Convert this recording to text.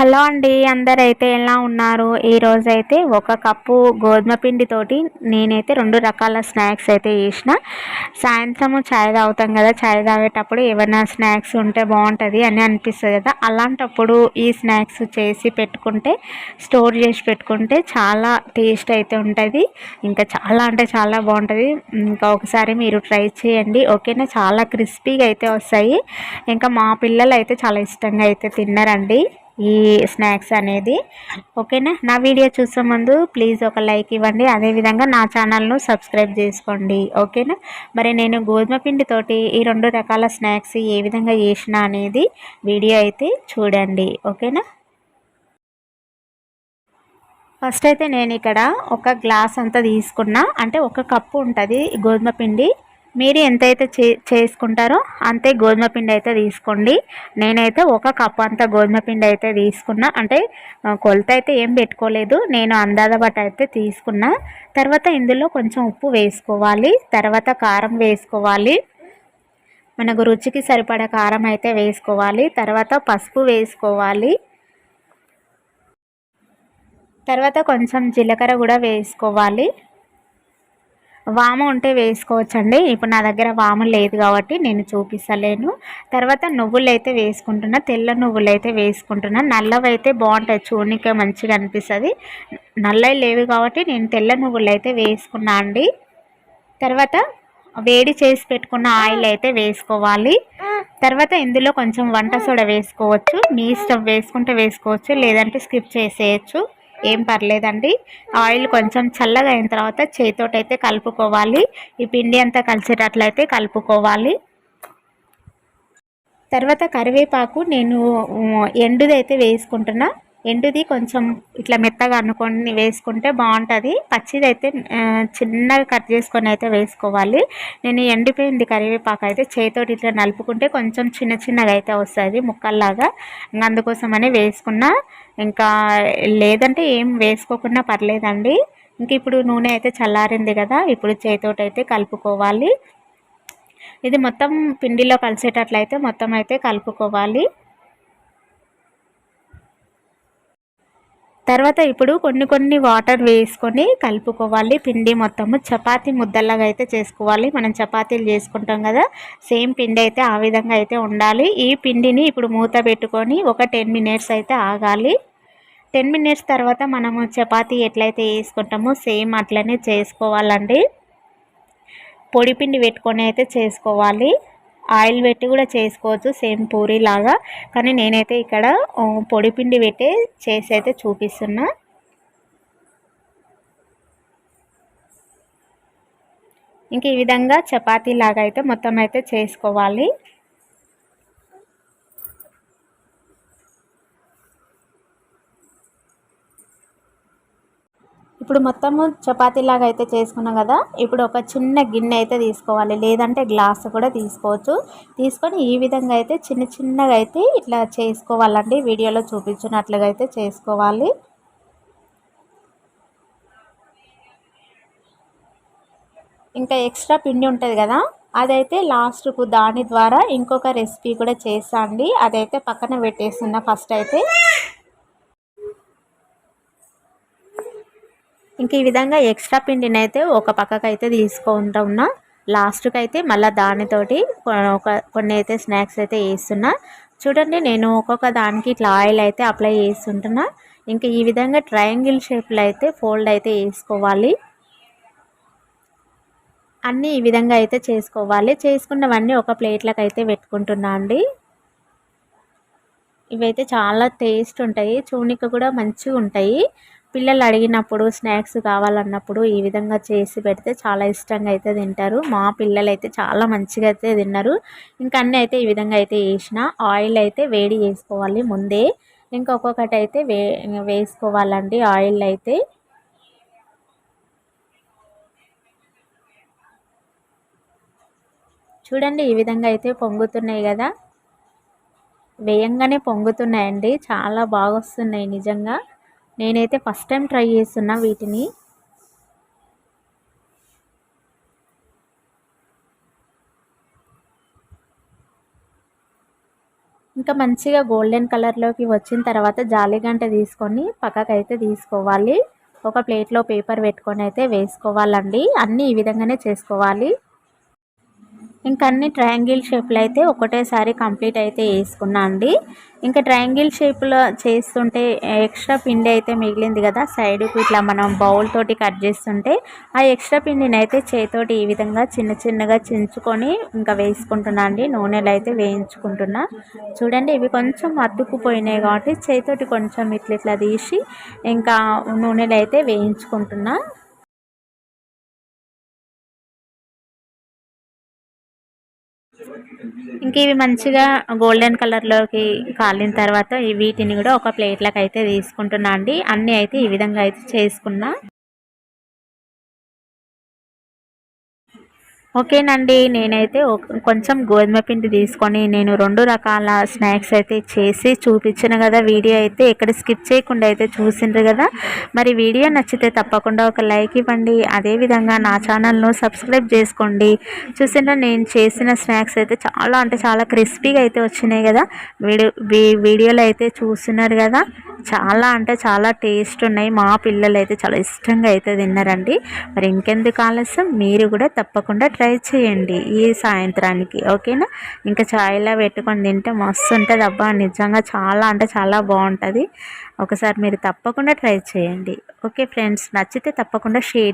Hello అండి అందరైతే ఎలా ఉన్నారు? ఈరోజు అయితే ఒక కప్పు గోధుమ పిండితోటి నేనైతే రెండు రకాల స్నాక్స్ అయితే చేసిన. సాయంత్రము చాయ్ తాగుతాం కదా చాయ్ తాగేటప్పుడు ఏమైనా స్నాక్స్ ఉంటే బాగుంటుంది అని అనిపిస్తుంది కదా. అలాంటప్పుడు ఈ స్నాక్స్ చేసి పెట్టుకుంటే స్టోర్ చేసి పెట్టుకుంటే చాలా టేస్ట్ అయితే ఉంటుంది. ఇంకా చాలా అంటే చాలా బాగుంటుంది. ఇంకా ఒకసారి మీరు ట్రై చేయండి. ఓకేనా? చాలా క్రిస్పీగా అయితే వస్తాయి. ఇంకా మా పిల్లలు అయితే చాలా ఇష్టంగా అయితే తిన్నారండి. ఈ స్నాక్స్ అనేది. ఓకేనా? నా వీడియో చూసే ముందు ప్లీజ్ ఒక లైక్ ఇవ్వండి. అదేవిధంగా నా ఛానల్ను సబ్స్క్రైబ్ చేసుకోండి. ఓకేనా? మరి నేను గోధుమ పిండితోటి ఈ రెండు రకాల స్నాక్స్ ఏ విధంగా చేసిన అనేది వీడియో అయితే చూడండి. ఓకేనా? ఫస్ట్ అయితే నేను ఇక్కడ ఒక గ్లాస్ అంతా తీసుకున్నా. అంటే ఒక కప్పు ఉంటుంది గోధుమ పిండి. మీరు ఎంతైతే చే చేసుకుంటారో అంతే గోధుమ పిండి అయితే తీసుకోండి. నేనైతే ఒక కప్ అంత గోధుమ పిండి అయితే తీసుకున్నా. అంటే కొలత అయితే ఏం పెట్టుకోలేదు. నేను అందాద బట్ట అయితే తీసుకున్నా. తర్వాత ఇందులో కొంచెం ఉప్పు వేసుకోవాలి. తర్వాత కారం వేసుకోవాలి. మనకు రుచికి సరిపడా కారం అయితే వేసుకోవాలి. తర్వాత పసుపు వేసుకోవాలి. తర్వాత కొంచెం జీలకర్ర కూడా వేసుకోవాలి. వాము ఉంటే వేసుకోవచ్చండి. ఇప్పుడు నా దగ్గర వాము లేదు కాబట్టి నేను చూపిస్తలేను. తర్వాత నువ్వులు అయితే వేసుకుంటున్నా తెల్ల నువ్వులు అయితే వేసుకుంటున్నా. నల్లవైతే బాగుంటాయి. చూడనికే మంచిగా అనిపిస్తుంది. నల్లవి లేవు కాబట్టి నేను తెల్ల నువ్వులు అయితే వేసుకున్నా అండి. తర్వాత వేడి చేసి పెట్టుకున్న ఆయిల్ అయితే వేసుకోవాలి. తర్వాత ఇందులో కొంచెం వంట సోడా వేసుకోవచ్చు. మీ ఇష్టం వేసుకుంటే వేసుకోవచ్చు లేదంటే స్కిప్ చేసేయచ్చు. ఏం పర్లేదండి. ఆయిల్ కొంచెం చల్లగా అయిన తర్వాత చేతితోటైతే కలుపుకోవాలి. ఈ పిండి అంతా కలిసేటట్లయితే కలుపుకోవాలి. తర్వాత కరివేపాకు నేను ఎండుదైతే వేసుకుంటున్నా. ఎండుది కొంచెం ఇట్లా మెత్తగా అనుకొని వేసుకుంటే బాగుంటుంది. పచ్చిది అయితే చిన్నగా కట్ చేసుకొని అయితే వేసుకోవాలి. నేను ఎండిపోయింది కరివేపాకు అయితే చేతోటి ఇట్లా నలుపుకుంటే కొంచెం చిన్న చిన్నగా అయితే వస్తుంది ముక్కల్లాగా. అందుకోసమని వేసుకున్నా. ఇంకా లేదంటే ఏం వేసుకోకుండా పర్లేదండి. ఇంక ఇప్పుడు నూనె అయితే చల్లారింది కదా ఇప్పుడు చేతితోటి అయితే కలుపుకోవాలి. ఇది మొత్తం పిండిలో కలిసేటట్లయితే మొత్తం అయితే కలుపుకోవాలి. తర్వాత ఇప్పుడు కొన్ని కొన్ని వాటర్ వేసుకొని కలుపుకోవాలి. పిండి మొత్తము చపాతీ ముద్దలాగా అయితే చేసుకోవాలి. మనం చపాతీలు చేసుకుంటాం కదా సేమ్ పిండి అయితే ఆ విధంగా అయితే ఉండాలి. ఈ పిండిని ఇప్పుడు మూత పెట్టుకొని ఒక టెన్ మినిట్స్ అయితే ఆగాలి. టెన్ మినిట్స్ తర్వాత మనము చపాతీ ఎట్లయితే వేసుకుంటామో సేమ్ అట్లనే చేసుకోవాలండి. పొడి పిండి పెట్టుకొని అయితే చేసుకోవాలి. ఆయిల్ పెట్టి కూడా చేసుకోవచ్చు సేమ్ పూరి లాగా. కానీ నేనైతే ఇక్కడ పొడి పిండి పెట్టి చేసి అయితే చూపిస్తున్నా. ఇంక ఈ విధంగా చపాతీ లాగా అయితే మొత్తం అయితే చేసుకోవాలి. ఇప్పుడు మొత్తము చపాతీలాగా అయితే చేసుకున్నాం కదా. ఇప్పుడు ఒక చిన్న గిన్నె అయితే తీసుకోవాలి. లేదంటే గ్లాస్ కూడా తీసుకోవచ్చు. తీసుకొని ఈ విధంగా అయితే చిన్న చిన్నగా అయితే ఇట్లా చేసుకోవాలండి. వీడియోలో చూపించినట్లుగా అయితే చేసుకోవాలి. ఇంకా ఎక్స్ట్రా పిండి ఉంటుంది కదా. అదైతే లాస్ట్కు దాని ద్వారా ఇంకొక రెసిపీ కూడా చేసా అండి. అదైతే పక్కన పెట్టేస్తున్నా ఫస్ట్ అయితే. ఇంక ఈ విధంగా ఎక్స్ట్రా పిండిని అయితే ఒక పక్కకు అయితే తీసుకుంటా ఉన్నా. లాస్ట్కి అయితే మళ్ళీ దానితోటి ఒక కొన్ని అయితే స్నాక్స్ అయితే వేస్తున్నా. చూడండి నేను ఒక్కొక్క దానికి ఇట్లా ఆయిల్ అయితే అప్లై చేస్తుంటున్నా. ఇంకా ఈ విధంగా ట్రయాంగిల్ షేప్లో అయితే ఫోల్డ్ అయితే వేసుకోవాలి. అన్నీ ఈ విధంగా అయితే చేసుకోవాలి. చేసుకున్నవన్నీ ఒక ప్లేట్లకు అయితే పెట్టుకుంటున్నా అండి. ఇవైతే చాలా టేస్ట్ ఉంటాయి. చూనిక కూడా మంచిగా ఉంటాయి పిల్లలు అడిగినప్పుడు స్నాక్స్ కావాలన్నప్పుడు ఈ విధంగా చేసి పెడితే చాలా ఇష్టంగా అయితే తింటారు. మా పిల్లలు అయితే చాలా మంచిగా అయితే తిన్నారు. ఇంకా అన్నీ అయితే ఈ విధంగా అయితే వేసిన ఆయిల్ అయితే వేడి చేసుకోవాలి ముందే. ఇంకొకటి అయితే వే వేసుకోవాలండి ఆయిల్ అయితే. చూడండి ఈ విధంగా అయితే పొంగుతున్నాయి కదా. వేయంగానే పొంగుతున్నాయండి. చాలా బాగా వస్తున్నాయి నిజంగా. నేనైతే ఫస్ట్ టైం ట్రై చేస్తున్నా వీటిని. ఇంకా మంచిగా గోల్డెన్ కలర్లోకి వచ్చిన తర్వాత జాలిగంట తీసుకొని పక్కకైతే తీసుకోవాలి. ఒక ప్లేట్లో పేపర్ పెట్టుకొని అయితే వేసుకోవాలండి. అన్నీ ఈ విధంగానే చేసుకోవాలి. ఇంకా అన్ని ట్రయాంగిల్ షేప్లో అయితే ఒకటేసారి కంప్లీట్ అయితే వేసుకున్నా అండి. ఇంకా ట్రయాంగిల్ షేప్లో చేస్తుంటే ఎక్స్ట్రా పిండి అయితే మిగిలింది కదా సైడ్కి ఇట్లా మనం బౌల్ తోటి కట్ చేస్తుంటే ఆ ఎక్స్ట్రా పిండిని అయితే చేతోటి ఈ విధంగా చిన్న చిన్నగా చించుకొని ఇంకా వేసుకుంటున్నా అండి. నూనెలు అయితే వేయించుకుంటున్నా. చూడండి ఇవి కొంచెం అతుక్కుపోయినాయి కాబట్టి చేతోటి కొంచెం ఇట్లా ఇట్లా తీసి ఇంకా నూనెలు అయితే వేయించుకుంటున్నా. ఇంక ఇవి మంచిగా గోల్డెన్ కలర్లోకి కాలిన తర్వాత వీటిని కూడా ఒక ప్లేట్లకు అయితే తీసుకుంటున్నా అండి. అన్నీ అయితే ఈ విధంగా అయితే చేసుకున్నా. ఓకేనండి నేనైతే కొంచెం గోధుమ పిండి తీసుకొని నేను రెండు రకాల స్నాక్స్ అయితే చేసి చూపించిన కదా వీడియో అయితే ఎక్కడ స్కిప్ చేయకుండా అయితే చూసిండ్రు కదా. మరి వీడియో నచ్చితే తప్పకుండా ఒక లైక్ ఇవ్వండి అదేవిధంగా నా ఛానల్ను సబ్స్క్రైబ్ చేసుకోండి. చూసిన నేను చేసిన స్నాక్స్ అయితే చాలా అంటే చాలా క్రిస్పీగా అయితే వచ్చినాయి కదా వీడియో వీడియోలో అయితే చూస్తున్నారు కదా. చాలా అంటే చాలా టేస్ట్ ఉన్నాయి. మా పిల్లలు అయితే చాలా ఇష్టంగా అయితే తిన్నారండి. మరి ఇంకెందుకు ఆలస్యం? మీరు కూడా తప్పకుండా ట్రై చేయండి ఈ సాయంత్రానికి. ఓకేనా ఇంకా ఛాయ్లా పెట్టుకొని తింటే మస్తు ఉంటుంది అబ్బా నిజంగా చాలా అంటే చాలా బాగుంటుంది. ఒకసారి మీరు తప్పకుండా ట్రై చేయండి. ఓకే ఫ్రెండ్స్ నచ్చితే తప్పకుండా షేర్